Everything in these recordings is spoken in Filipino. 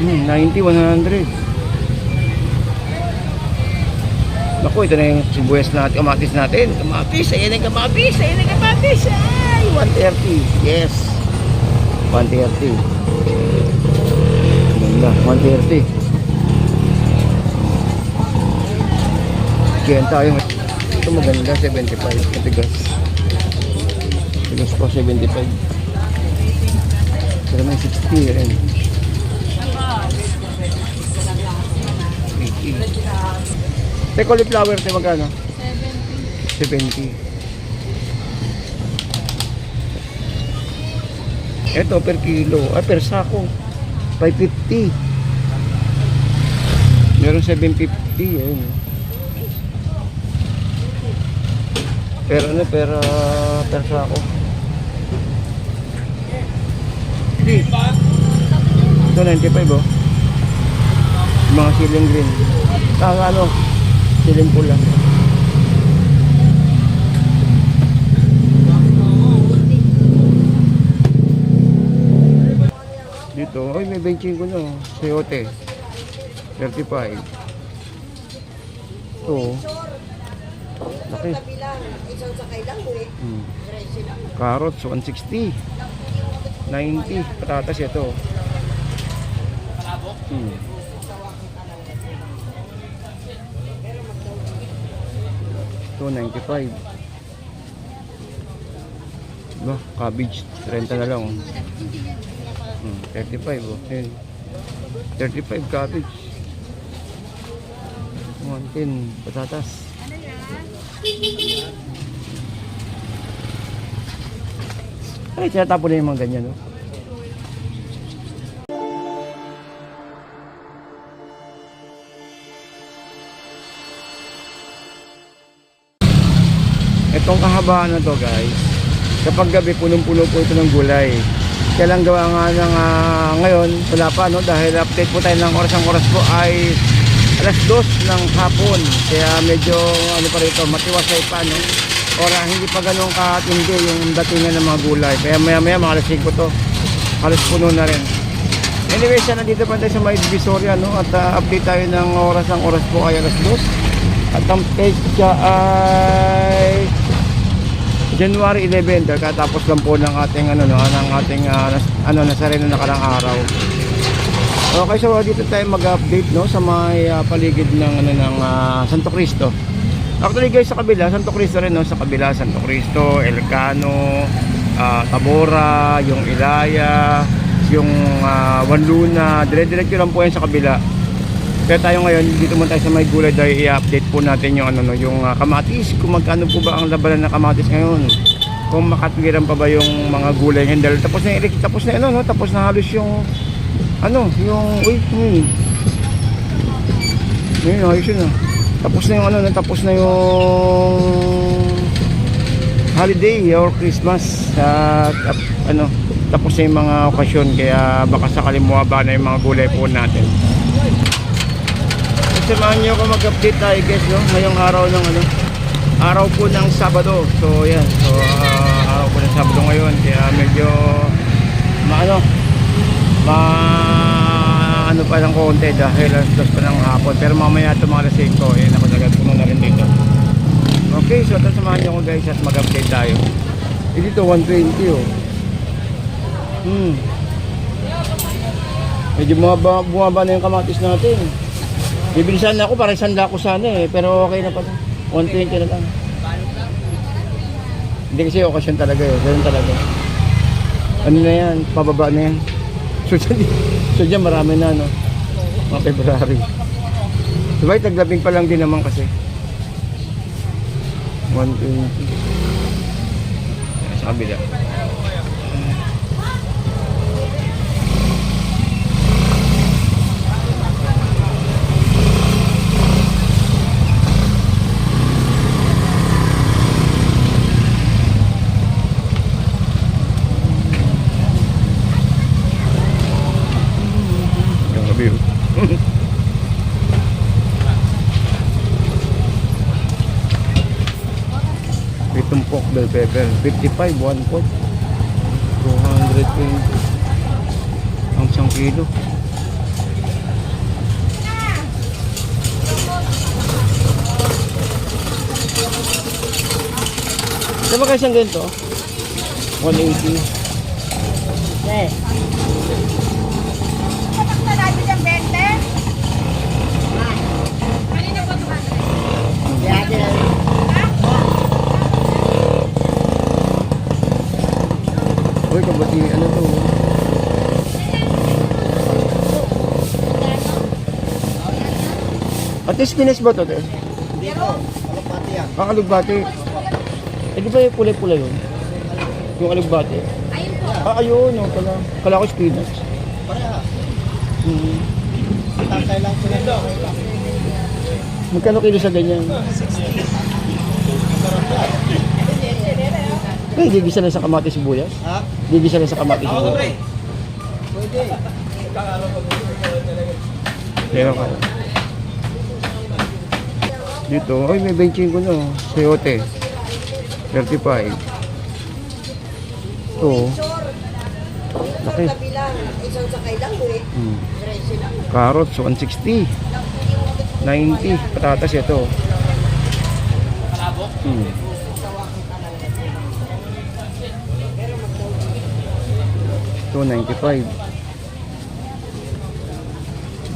Hmm, 90, 100. Naku, ito na yung sibuyas natin, kamatis natin. Kamatis, ayan ang kamatis, ayan ang kamatis. Ay, 130. Yes. 130. Ganda, 130. Kaya tayo. Ito maganda, 75. Matigas. Tigas po, 75. Pero may 60 rin. 80. Te, cauliflower, te, magkano? 70. Ito, per kilo. Ay, per sako. 550. Meron 750. Ayun. Per ano, per, ah, per sako. Ito, 95 oh. Mga siling green. Ah, ano, siling pula. Dito, ay may 25 na oh. Sayote. 35. Ito. oh. Laki. Hmm. Carrots, 160. 90. Patatas ito. Hmm. Ito, 95. Diba? Cabbage, 30 na lang. oh. Hmm, 35 oh. Yun. 35 cabbage. 110 patatas. Ay, tinatapon na yung mga ganyan, no? Itong kahabaan na to, guys. Kapag gabi, punong-puno po ito ng gulay. Kaya lang gawa nga ng ah, ngayon, wala pa, no? Dahil update po tayo ng oras ang oras po ay alas 2 ng hapon. Kaya medyo, ano pa rito, matiwasay pa, no? Ora, hindi pa ganun katindi yung datingan ng mga gulay. Kaya maya maya, mga alas 5 to. Halos puno na rin. Anyway, siya nandito pa tayo sa May Divisoria, no? At ah, update tayo ng oras ang oras po ay alas 2. At ang pecha ay January 11 dahil katapos lang po ng ating ano no, ng ating ah, nas- ano nasa rin na nakarang araw. Okay, so dito tayo mag-update no sa may ah, paligid ng ano ng ah, Santo Cristo. Actually guys sa kabila, Santo Cristo rin no, sa kabila Santo Cristo, Elcano, ah, Tabora, yung Ilaya, yung uh, Wanluna, dire-diretso lang po yan sa kabila. Kaya tayo ngayon, dito muna tayo sa may gulay dahil i-update po natin yung ano no, yung ah, kamatis, kung magkano po ba ang labanan ng kamatis ngayon. Kung makatwiran pa ba yung mga gulay ngayon dahil tapos na tapos na ano no, tapos na halos yung ano, yung uy, hmm. Ngayon, ayos yun ah. Tapos na yung ano, no, tapos na yung holiday or Christmas at at, ano, tapos na yung mga okasyon kaya baka sakaling mawaba na yung mga gulay po natin. Samahan niyo ako mag-update tayo guys no? Ngayong araw ng ano araw po ng Sabado. So yan. So ah, araw po ng Sabado ngayon. Kaya medyo maano ma ano pa ng konti dahil alas dos pa ng hapon. Pero mamaya ito mga alas 5 eh nakadagat ko muna rin dito. Okay so ito samahan niyo ako guys at mag-update tayo. Eh, dito 120 oh. Hmm. Medyo bumaba, bumaba na yung kamatis natin Bibilisan na ako para sanda ko sana eh. Pero okay na pala. 120 na lang. Hindi kasi okasyon talaga eh. Ganun talaga. Ano na yan? Pababa na yan. So so dyan marami na no. Mga February. Sabay taglabing pa lang din naman kasi. 120. Yan, Sa kabila. bell pepper. 55 1 pot. 220 ang isang kilo. Diba kasi ang ganito? 180 Okay At least finish ba to, te? Ah, alugbati. Eh, di ba yung kulay-pula yun? Yung alugbati. Ayun po. Ah, ayun, yung pala. Kala ko spinach. Hmm. Magkano kilo sa ganyan? Eh, gigisa lang sa kamatis sibuyas? Ha? Gigisa lang sa kamatis sibuyas? Pwede. Meron ka. Dito, ay may benching ko no. Sayote. 35. Ito. Laki. Isang sakay lang eh. Hmm. Carrots, 160. 90. Patatas ito. Hmm. Ito, 95.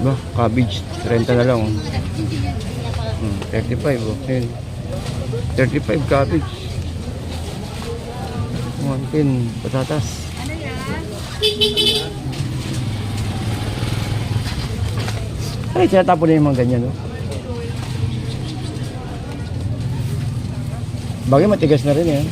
Ba, cabbage, 30 na lang. Oh. Hmm, 35, oh. Yun. 35 cabbage. 110 patatas. Ay, tinatapon na yung mga ganyan, no? Bagay matigas na rin, eh.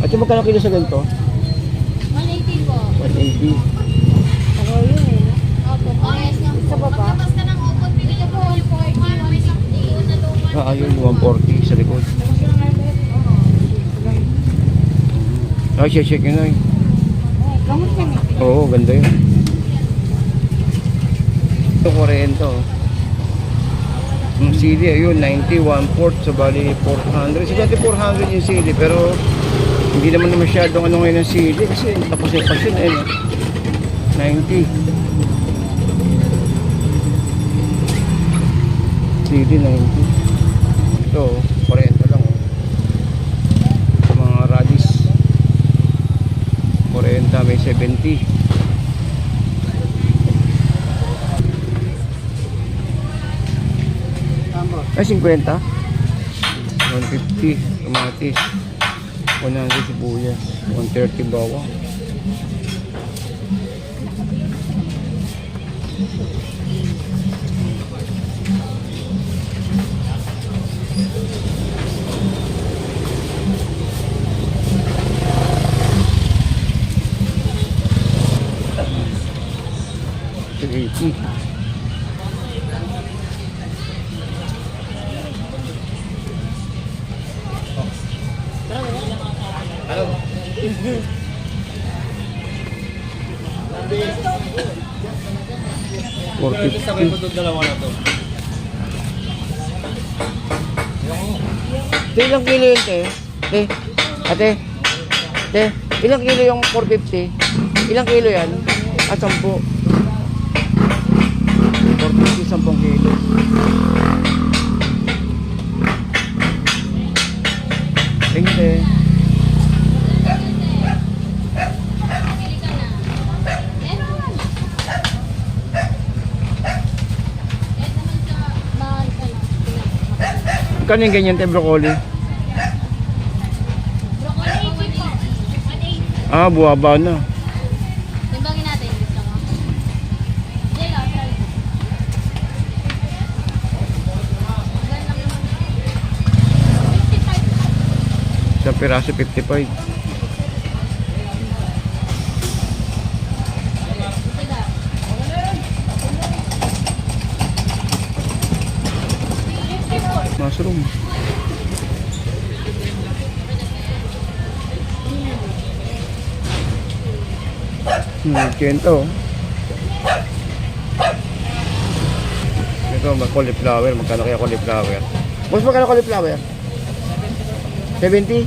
At yung magkano kilo sa ganito? 180 po. 180. Ano yun eh. Opo. Parehas nga po. Sa baba? Pagkapas ka ng upot, bili ka po 140, 160. na luman. Ah, ayun, 140 sa likod. Ah, siya check yun ay. Gamot yan eh. Oo, ganda yun. Ito, 40. oh. Yung CD, ayun, 90, 1 so bali 400. Sige, 400 yung CD, pero hindi naman masyadong ano ngayon ng CD kasi tapos yung pasyon, eh, no? 90. CD, 90. Ito, 40 lang. oh. Sa mga radish. 40, may 70. Tama. Ay, 50. 150 kamatis. 100 sibuyas. 130 bawang. Eighty. Four fifty. Ate, ilang kilo yun, te? Te, ate, te, ilang kilo yung 450? Ilang kilo yan? Ah, 10. 450, 10 kilo. Magkano yung ganyan tayo broccoli? Broccoli. Ah, buwaba na. Timbangin natin. Sa piraso 55. Mushroom. Hmm, kento. Ito, mag cauliflower. Magkano kaya cauliflower? Boss, magkano cauliflower? 70?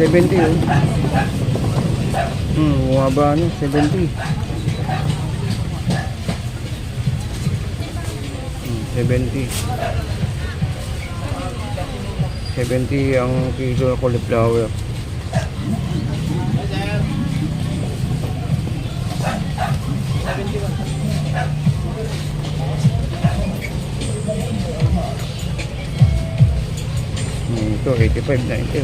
70 yun. Hmm, bumaba ano, 70. 70. 70 ang kilo ng cauliflower. Hmm, ito, 85 na ito.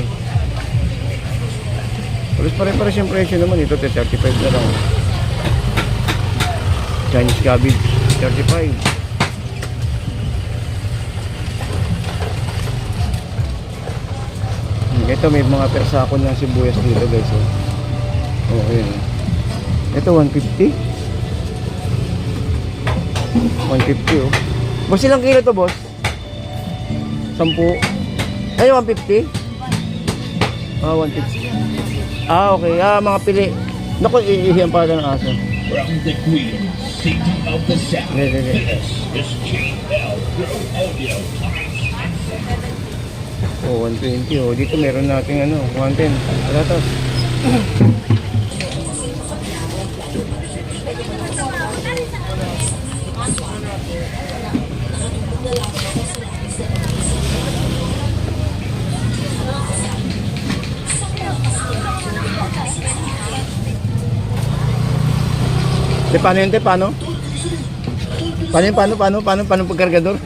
Halos pare-pares yung presyo naman. Ito, 35 na lang. Chinese cabbage, 35. Ito, may mga persakon ng sibuyas dito, guys. Oh, oh ayun. Ito, 150. 150, oh. Boss, ilang kilo to, boss? 10. Ay, 150? Ah, 150. Ah, okay. Ah, mga pili. Naku, iihiyan pa ng aso. From the Queen, City of the South, this is JL Pro Audio. Oh, 120. Oh, dito meron nating ano, 110. Wala to. Te, paano yun, te? Paano? Paano yun? Paano? Paano? Paano? Paano pagkargador?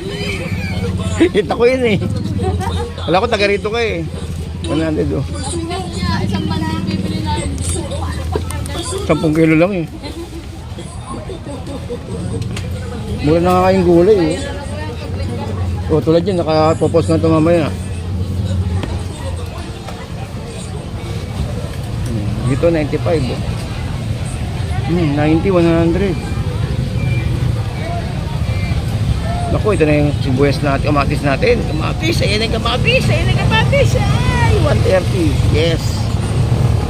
Kita ko yun eh. Wala ko taga rito ka eh. 100 oh. isang bandang bibili namin. 10 kilo lang eh. Mura na kayong gulay eh. O tulad yan, nakapopos na ito mamaya. Hmm, Dito 95 oh. Hmm, 90, 100. Naku, ito na yung sibuyas natin, kamatis natin. Kamatis, ayan ang kamatis, ayan ang kamatis. Ay, 130. Yes.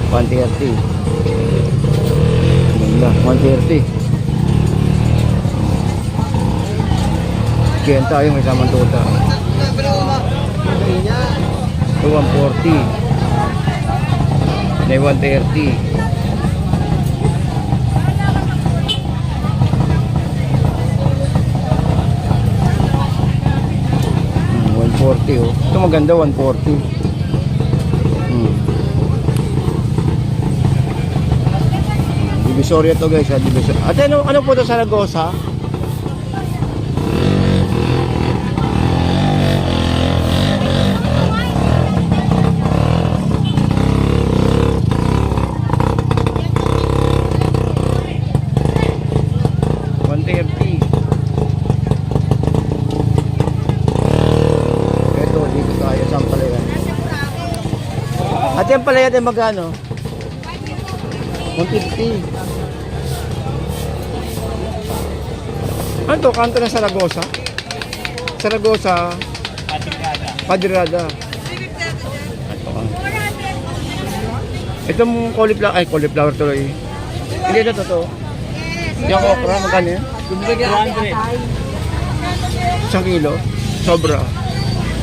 130. Ganda, 130. Kaya tayo may samang tuta. Ito 140. May 130. 140 oh. Ito maganda 140. Hmm. Divisoria to guys ha, Divisoria. Ate, ano, ano po to Saragossa? One thirty. Ito, dito tayo sa Ampalayan. Ate, ang palayan ay magkano? 150. Ano to? Kanto ng Saragossa? Saragossa. Padirada. Ito ka. Itong cauliflower, ay cauliflower tuloy. Hindi na totoo. Yung okra, magkano yan? 200. Isang kilo? Sobra.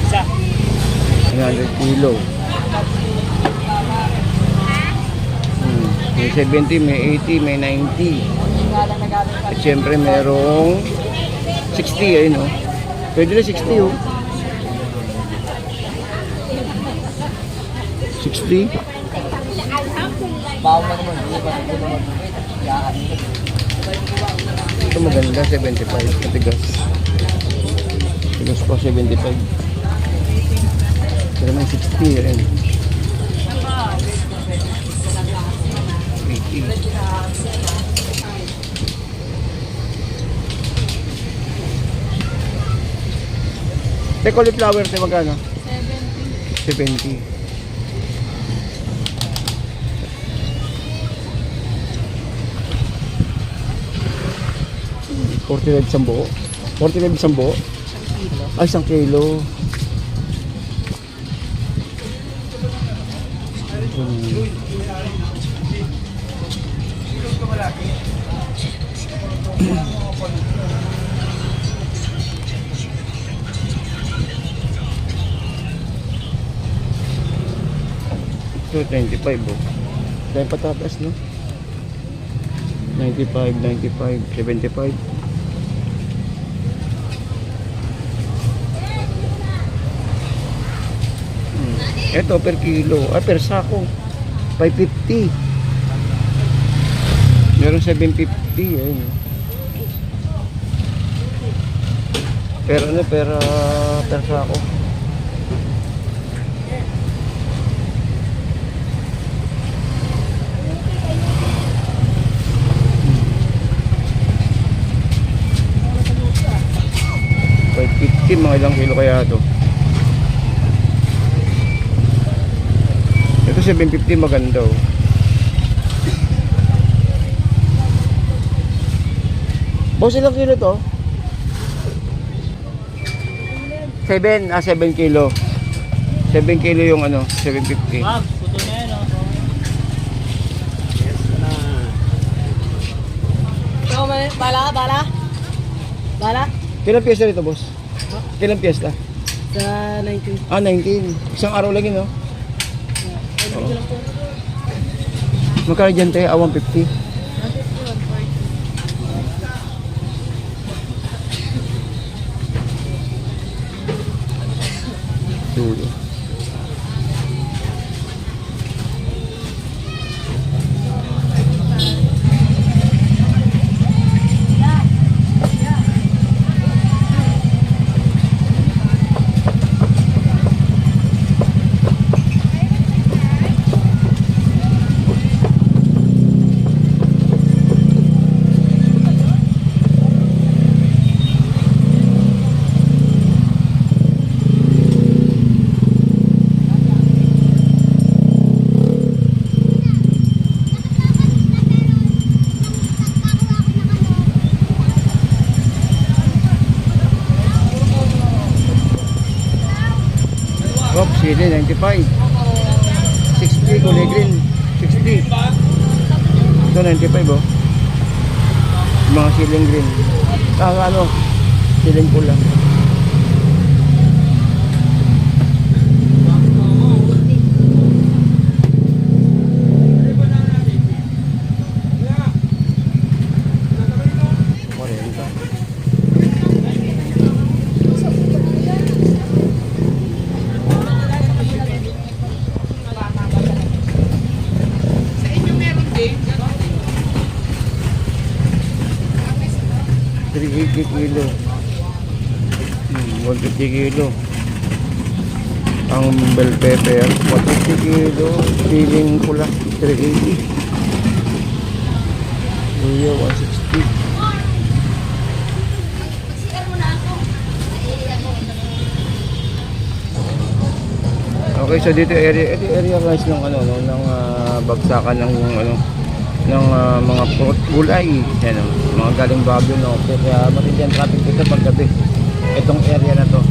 Isa. 100 kilo. Hmm. May 70, may 80, may 90. At syempre merong 60 ayun oh. Pwede na 60 oh. 60. Ito maganda, 75. Matigas. Matigas pa, 75. Ito naman 60 rin. 80. Te cauliflower, te magkano? 70. 70. Forty five isang buo. Forty five isang buo. Ay, isang kilo. Hmm. So, 25 oh. Dahil patatas, no? 95, 95, 75. Hmm. Ito per kilo, ah per sako. 550. Meron 750, ayun. Pero ano, per, ah, per sako. Five fifty, mga ilang kilo kaya to. Ito 750 maganda oh. Boss, ilang kilo to? 7, ah 7 kilo. 7 kilo yung ano, 750. Ma'am, puto na yan, oh. Ikaw, may, bala ka, bala? Bala? Kailang piyesta nito, boss? Kailang piyesta? Sa 19. Ah, 19. Isang araw lang yun, no? Oo. Magkano dyan, te? Ah, 150. Sili, 95. 60, kulay green. 60. Ito, 95, oh. Mga siling green. Ah, ano? Siling pula. 380 kilo. Hmm, 150 kilo. Ang bell pepper, 150 kilo. Piling pula, 380. Luya, 160. Okay, so dito area area guys ng ano no, ng uh, bagsakan ng ano ng ah, mga gulay. Yan oh, mga galing Baguio no. Kaya matindi ang traffic dito paggabi. Itong area na to.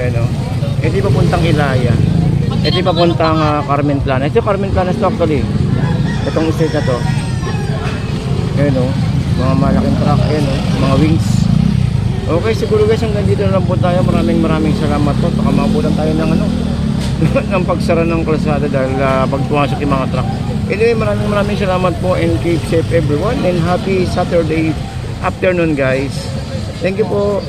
Yan oh. Ito yung papuntang Ilaya. Ito yung papuntang ah, Carmen Plana. Ito Carmen Plana to actually. Itong estate na to. Yan oh. Mga malaking truck yan oh. Mga wings. Okay, siguro guys, hanggang dito na lang po tayo. Maraming maraming salamat po. Baka maabutan tayo ng ano, ng pagsara ng kalsada dahil uh, pag pumasok yung mga truck. Anyway, maraming maraming salamat po and keep safe everyone and happy Saturday afternoon guys. Thank you po.